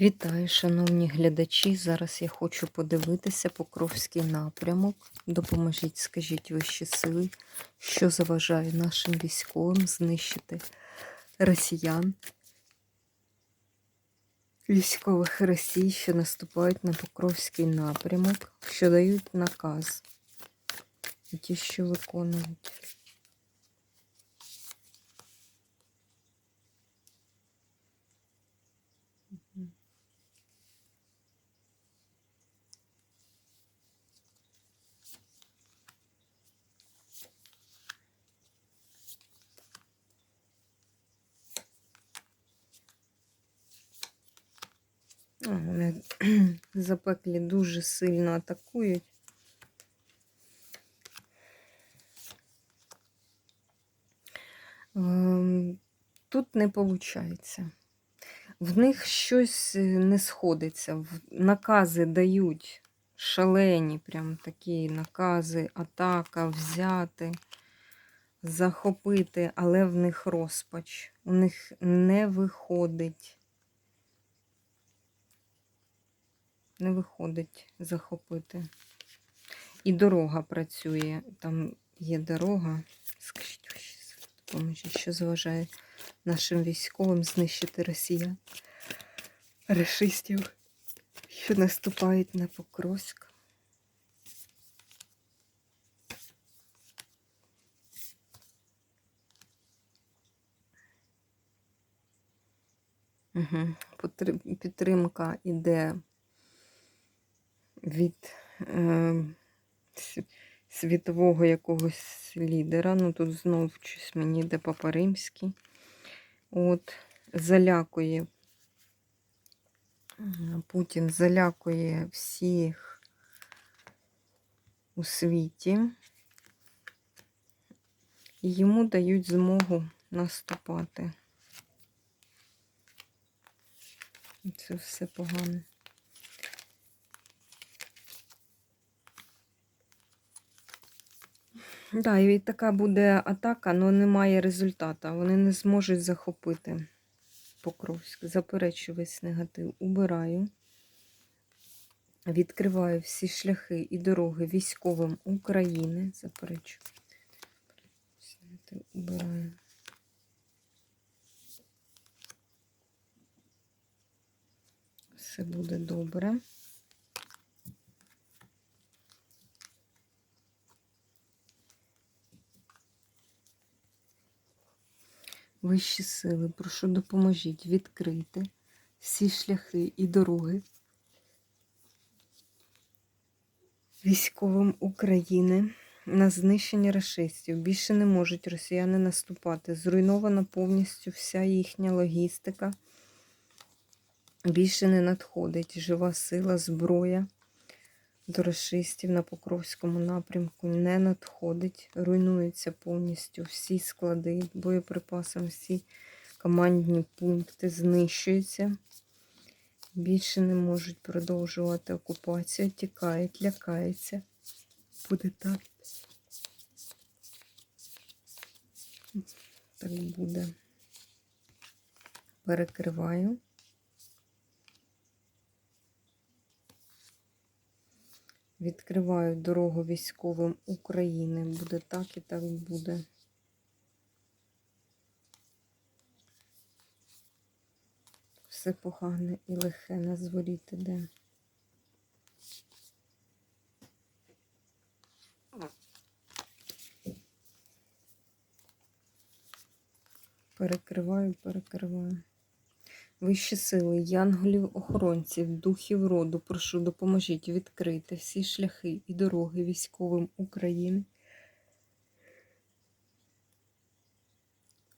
Вітаю, шановні глядачі. Зараз я хочу подивитися Покровський напрямок. Допоможіть, скажіть вищі сили, що заважає нашим військовим знищити росіян, військових Росії, що наступають на Покровський напрямок, що дають наказ. І ті, що виконують. Вони запеклі дуже сильно атакують. Ем, Тут не виходить. В них щось е, не сходиться. Накази дають шалені, прям такі накази, атака, взяти, захопити, але в них розпач. У них не виходить. Не виходить захопити. І дорога працює. Там є дорога. Скажіть, що заважає нашим військовим знищити росіян, рашистів, що наступають на Покровськ. Угу. Підтримка іде від е, світового якогось лідера. Ну тут знов щось мені йде Папа Римський. От, залякує. Путін залякує всіх у світі. І йому дають змогу наступати. Це все погано. Да, і така буде атака, але немає результату. Вони не зможуть захопити Покровськ. Заперечу весь негатив. Убираю. Відкриваю всі шляхи і дороги військовим України. Заперечу. Убираю. Все буде добре. Вищі сили, прошу допоможіть відкрити всі шляхи і дороги військовим України на знищення рашистів. Більше не можуть росіяни наступати. Зруйнована повністю вся їхня логістика. Більше не надходить жива сила, зброя до рашистів на Покровському напрямку не надходить, руйнуються повністю всі склади боєприпасам, всі командні пункти знищуються. Більше не можуть продовжувати окупацію, тікають, лякаються. Буде так. Так буде. Перекриваю. Відкриваю дорогу військовим України. Буде так і так буде. Все погане і лихе на зворіт іде. Перекриваю, перекриваю. Вищі сили, янголів, охоронців, духів роду, прошу, допоможіть відкрити всі шляхи і дороги військовим України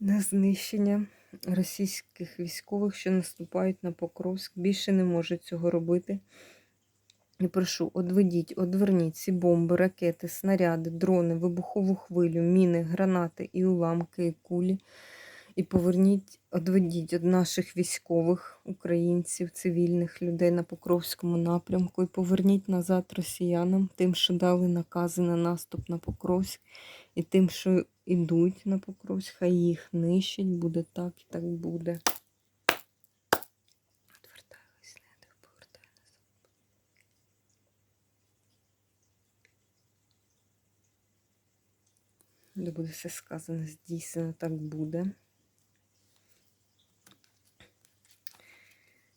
на знищення російських військових, що наступають на Покровськ. Більше не можуть цього робити. І прошу, одведіть, одверніть ці бомби, ракети, снаряди, дрони, вибухову хвилю, міни, гранати і уламки, і кулі і поверніть, одведіть від наших військових українців, цивільних людей на Покровському напрямку і поверніть назад росіянам тим, що дали накази на наступ на Покровськ, і тим, що йдуть на Покровськ, хай їх нищить, буде так і так буде. Де буде все сказано, здійснено так буде.